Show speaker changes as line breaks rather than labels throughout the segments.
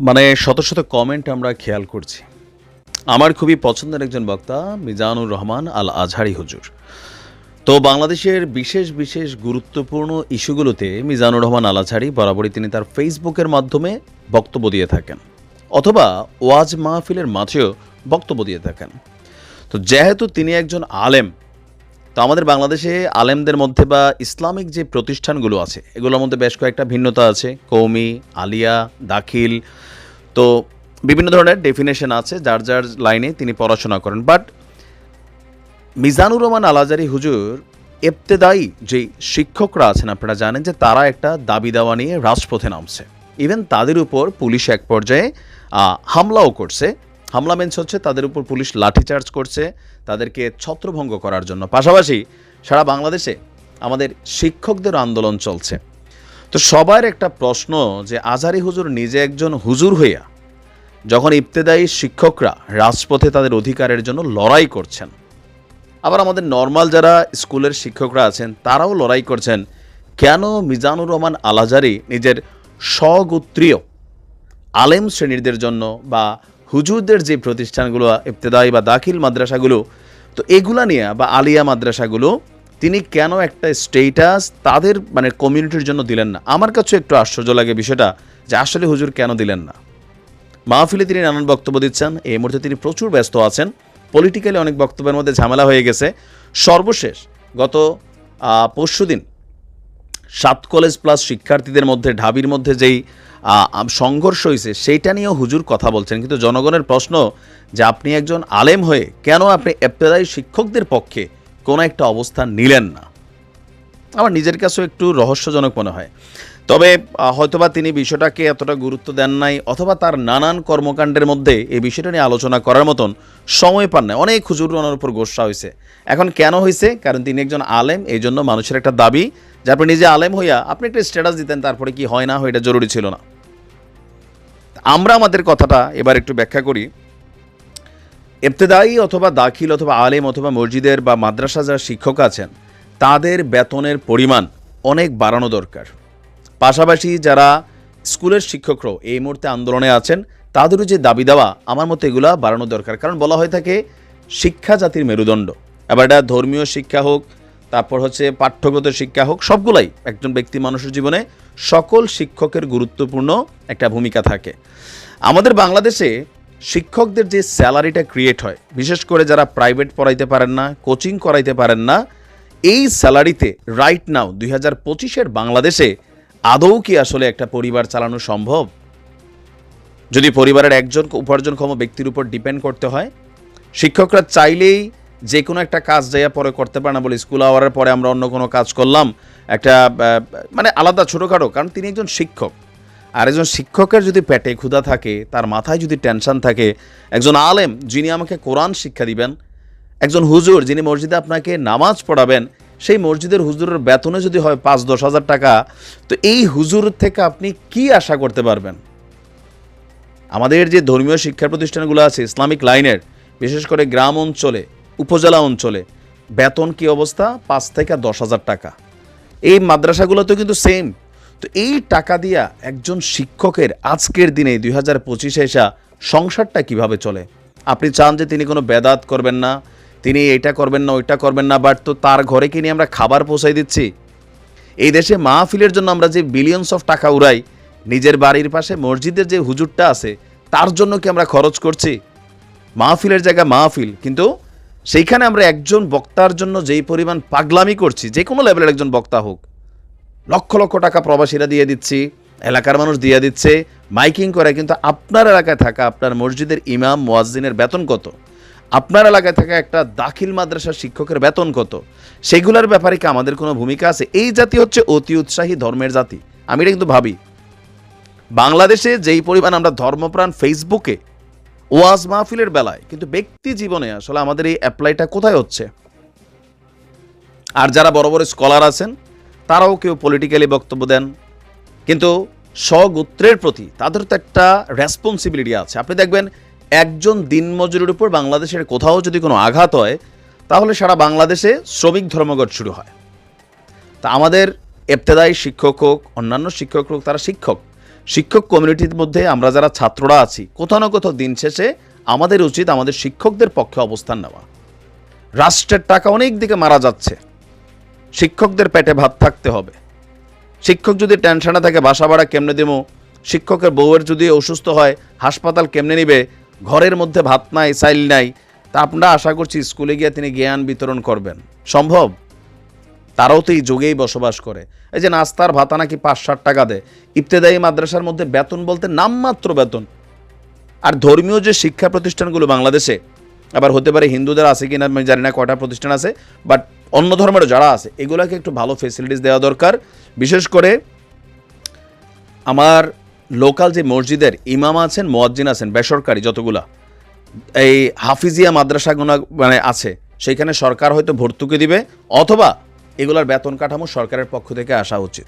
মানে শত শত কমেন্ট আমরা খেয়াল করছি। আমার খুবই পছন্দের একজন বক্তা, মিজানুর রহমান আল আজহারি হুজুর। তো বাংলাদেশের বিশেষ বিশেষ গুরুত্বপূর্ণ ইস্যুগুলোতে মিজানুর রহমান আল আজহারি বরাবরই তিনি তার ফেসবুকের মাধ্যমে বক্তব্য দিয়ে থাকেন। অথবা ওয়াজ মাহফিলের মাঝেও বক্তব্য দিয়ে থাকেন। তো যেহেতু তিনি একজন আলেম তো আমাদের বাংলাদেশে আলেমদের মধ্যে বা ইসলামিক যে প্রতিষ্ঠানগুলো আছে, এগুলোর মধ্যে বেশ কয়েকটা ভিন্নতা আছে। কৌমি আলিয়া, দাখিল, তো বিভিন্ন ধরনের ডেফিনেশন আছে যার যার লাইনে তিনি পড়াশোনা করেন। বাট মিজানুর রহমান আলাজারি হুজুর এফতেদায়ী যে শিক্ষকরা আছেন, আপনারা জানেন যে তারা একটা দাবি দাওয়া নিয়ে রাজপথে নামছে। ইভেন তাদের উপর পুলিশ এক পর্যায়ে হামলাও করছে। হামলা মেন্স হচ্ছে তাদের উপর পুলিশ লাঠিচার্জ করছে তাদেরকে ছত্রভঙ্গ করার জন্য। পাশাপাশি সারা বাংলাদেশে আমাদের শিক্ষকদের আন্দোলন চলছে। তো সবার একটা প্রশ্ন যে আজারি হুজুর নিজে একজন হুজুর হইয়া যখন ইবতেদায়ী শিক্ষকরা রাজপথে তাদের অধিকারের জন্য লড়াই করছেন, আবার আমাদের নর্মাল যারা স্কুলের শিক্ষকরা আছেন তারাও লড়াই করছেন, কেন মিজানুর রহমান আলাজারি নিজের স্বগোত্রীয় আলেম শ্রেণীদের জন্য বা হুজুরদের যে প্রতিষ্ঠানগুলো, ইবতেদায়ী বা দাখিল মাদ্রাসাগুলো, তো এগুলা নিয়ে বা আলিয়া মাদ্রাসাগুলো, তিনি কেন একটা স্টেটাস তাদের মানে কমিউনিটির জন্য দিলেন না? আমার কাছে একটু আশ্চর্য লাগে বিষয়টা যে আসলে হুজুর কেন দিলেন না? মাহফিলে তিনি নানান বক্তব্য দিচ্ছেন, এই মুহূর্তে তিনি প্রচুর ব্যস্ত আছেন। পলিটিক্যালি অনেক বক্তব্যের মধ্যে ঝামেলা হয়ে গেছে। সর্বশেষ, গত পরশুদিন, সাত কলেজ প্লাস শিক্ষার্থীদের মধ্যে, ঢাবির মধ্যে যেই সংঘর্ষ হয়েছে সেইটা নিয়েও হুজুর কথা বলছেন। কিন্তু জনগণের প্রশ্ন যে আপনি একজন আলেম হয়ে কেন আপনি এপ্তেদায়ী শিক্ষকদের পক্ষে কোনো একটা অবস্থান নিলেন না? আমার নিজের কাছেও একটু রহস্যজনক মনে হয়। তবে হয়তোবা তিনি বিষয়টাকে এতটা গুরুত্ব দেন নাই, অথবা তার নানান কর্মকাণ্ডের মধ্যে এই বিষয়টা নিয়ে আলোচনা করার মতন সময় পান না অনেক হুজুর ওনার উপর গোসা হয়েছে এখন কেন হয়েছে কারণ তিনি একজন আলেম এই জন্য মানুষের একটা দাবি যে আপনি নিজে আলেম হইয়া আপনি একটা স্ট্যাটাস দিতেন, তারপরে কি হয় না হয় এটা জরুরি ছিল না। আমরা আমাদের কথাটা এবার একটু ব্যাখ্যা করি। ইবতেদায়ী অথবা দাখিল অথবা আলেম অথবা মসজিদের বা মাদ্রাসা যারা শিক্ষক আছেন, তাদের বেতনের পরিমাণ অনেক বাড়ানো দরকার। পাশাপাশি যারা স্কুলের শিক্ষকরাও এই মুহূর্তে আন্দোলনে আছেন, তাদেরও যে দাবি দেওয়া, আমার মতে এগুলা বাড়ানো দরকার। কারণ বলা হয়ে থাকে, শিক্ষা জাতির মেরুদণ্ড। এবার এটা ধর্মীয় শিক্ষা হোক তারপর হচ্ছে পাঠ্যগত শিক্ষা হোক, সবগুলাই একজন ব্যক্তি মানুষের জীবনে সকল শিক্ষকের গুরুত্বপূর্ণ একটা ভূমিকা থাকে। আমাদের বাংলাদেশে শিক্ষকদের যে স্যালারিটা ক্রিয়েট হয়, বিশেষ করে যারা প্রাইভেট পড়াইতে পারেন না কোচিং করাইতে পারেন না, এই স্যালারিতে রাইট নাও দুই হাজার পঁচিশের বাংলাদেশে আদৌ কি আসলে একটা পরিবার চালানো সম্ভব? যদি পরিবারের একজন উপার্জনক্ষম ব্যক্তির উপর ডিপেন্ড করতে হয়, শিক্ষকরা চাইলেই যে কোনো একটা কাজ যাইয়া পরে করতে পারে না বলে স্কুল আওয়ারের পরে আমরা অন্য কোনো কাজ করলাম, একটা মানে আলাদা ছোটোখাটো, কারণ তিনি একজন শিক্ষক। আর একজন শিক্ষকের যদি পেটে ক্ষুধা থাকে, তার মাথায় যদি টেনশন থাকে, একজন আলেম যিনি আমাকে কোরআন শিক্ষা দিবেন, একজন হুজুর যিনি মসজিদে আপনাকে নামাজ পড়াবেন, সেই মসজিদের হুজুরের বেতনে যদি হয় পাঁচ, দশ হাজার টাকা, তো এই হুজুর থেকে আপনি কি আশা করতে পারবেন? আমাদের যে ধর্মীয় শিক্ষা প্রতিষ্ঠানগুলো আছে, ইসলামিক লাইনের, বিশেষ করে গ্রাম অঞ্চলে উপজেলা অঞ্চলে। বেতন কি অবস্থা? পাঁচ থেকে দশ হাজার টাকা। এই মাদ্রাসাগুলোতেও কিন্তু সেম তো এই টাকা দিয়া একজন শিক্ষকের আজকের দিনে দুই হাজার পঁচিশে এসা সংসারটা কীভাবে চলে? আপনি চান যে তিনি কোনো বেদাত করবেন না, তিনি এটা করবেন না, ওইটা করবেন না বাট তো তার ঘরে কি নিয়ে আমরা খাবার পৌঁছাই দিচ্ছি? এই দেশে মাহফিলের জন্য আমরা যে বিলিয়নস অফ টাকা উড়াই, নিজের বাড়ির পাশে মসজিদের যে হুজুরটা আছে, তার জন্য কি আমরা খরচ করছি? মাহফিলের জায়গায় মাহফিল, কিন্তু সেইখানে আমরা একজন বক্তার জন্য যেই পরিমাণ পাগলামি করছি, যে কোনো লেভেলের একজন বক্তা হোক, লক্ষ লক্ষ টাকা প্রবাসীরা দিয়ে দিচ্ছি, এলাকার মানুষ দিয়ে দিচ্ছে, মাইকিং করে, কিন্তু আপনার এলাকায় থাকা, আপনার মসজিদের ইমাম, মোয়াজ্জিনের বেতন কত? আপনার এলাকায় থাকা একটা দাখিল মাদ্রাসার শিক্ষকের বেতন কত? সেগুলোর ব্যাপারে কি আমাদের কোনো ভূমিকা আছে? এই জাতি হচ্ছে অতি উৎসাহী ধর্মের জাতি। আমি এটা কিন্তু ভাবি। বাংলাদেশে যেই পরিমাণ আমরা ধর্মপ্রাণ ফেসবুকে ওয়াজ মাহফিলের বেলায়, কিন্তু ব্যক্তি জীবনে আসলে আমাদের এই অ্যাপ্লাইটা কোথায় হচ্ছে? আর যারা বড় বড় স্কলার আছেন, তারাও কেউ পলিটিক্যালি বক্তব্য দেন। কিন্তু স্বগোত্রের প্রতি তাদের তো একটা রেসপন্সিবিলিটি আছে। আপনি দেখবেন, একজন দিনমজুরের উপর বাংলাদেশের কোথাও যদি কোনো আঘাত হয়, তাহলে সারা বাংলাদেশে শ্রমিক ধর্মঘট শুরু হয়। তা আমাদের এফতেদায়ী শিক্ষক হোক, অন্যান্য শিক্ষক হোক, তারা শিক্ষক। শিক্ষক কমিউনিটির মধ্যে আমরা যারা ছাত্ররা আছি, কোথাও না কোথাও দিন শেষে আমাদের উচিত আমাদের শিক্ষকদের পক্ষে অবস্থান নেওয়া। রাষ্ট্রের টাকা অনেক দিকে মারা যাচ্ছে। শিক্ষকদের পেটে ভাত থাকতে হবে। শিক্ষক যদি টেনশনে থাকে, বাসা ভাড়া কেমনে দেবো? শিক্ষকের বউয়ের যদি অসুস্থ হয়, হাসপাতাল কেমনে নিবে? ঘরের মধ্যে ভাত নাই, চাইল নাই। তা আপনারা আশা করছি স্কুলে গিয়ে তিনি জ্ঞান বিতরণ করবেন। সম্ভব? তারাও তো এই যুগেই বসবাস করে। এই যে নাস্তার ভাতা নাকি পাঁচ ষাট টাকা দেয়। ইবতেদায়ী মাদ্রাসার মধ্যে বেতন বলতে নামমাত্র বেতন। আর ধর্মীয় যে শিক্ষা প্রতিষ্ঠানগুলো বাংলাদেশে, আবার হতে পারে হিন্দুদের আছে কিনা আমি জানি না কয়টা প্রতিষ্ঠান আছে বাট অন্য ধর্মেরও যারা আছে, এগুলোকে একটু ভালো ফেসিলিটিস দেওয়া দরকার। বিশেষ করে আমার লোকাল যে মসজিদের ইমাম আছেন, মোয়াজ্জিন আছেন, বেসরকারি যতগুলা, এই হাফিজিয়া মাদ্রাসাগুলো মানে আছে, সেইখানে সরকার হয়তো ভর্তুকি দিবে, অথবা এগুলার বেতন কাঠামো সরকারের পক্ষ থেকে আসা উচিত।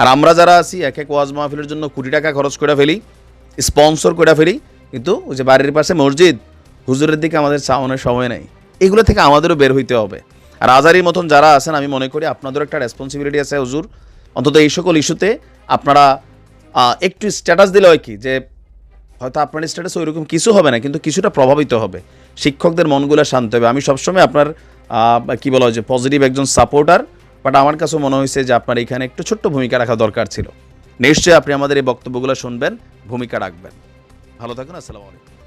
আর আমরা যারা আছি, এক এক ওয়াজ মাহফিলের জন্য কোটি টাকা খরচ করে ফেলি, স্পন্সর করে ফেলি, কিন্তু ওই যে বাড়ির পাশে মসজিদ, হুজুরের দিকে আমাদের চাওয়ানোর সময় নেই। এগুলো থেকে আমাদেরও বের হইতে হবে। আর আজারির মতন যারা আছেন, আমি মনে করি আপনাদেরও একটা রেসপন্সিবিলিটি আছে হুজুর। অন্তত এই সকল ইস্যুতে আপনারা একটু স্ট্যাটাস দিলে হয় কি, যে হয়তো আপনার স্ট্যাটাস ওইরকম কিছু হবে না, কিন্তু কিছুটা প্রভাবিত হবে। শিক্ষকদের মনগুলো শান্ত হবে। আমি সবসময় আপনার কি বলা হয় যে পজিটিভ একজন সাপোর্টার বাট আমার কাছেও মনে হয়েছে যে আপনার এখানে একটু ছোট্ট ভূমিকা রাখা দরকার ছিল। নিশ্চয়ই আপনি আমাদের এই বক্তব্যগুলো শুনবেন, ভূমিকা রাখবেন। ভালো থাকুন, আসসালামু আলাইকুম।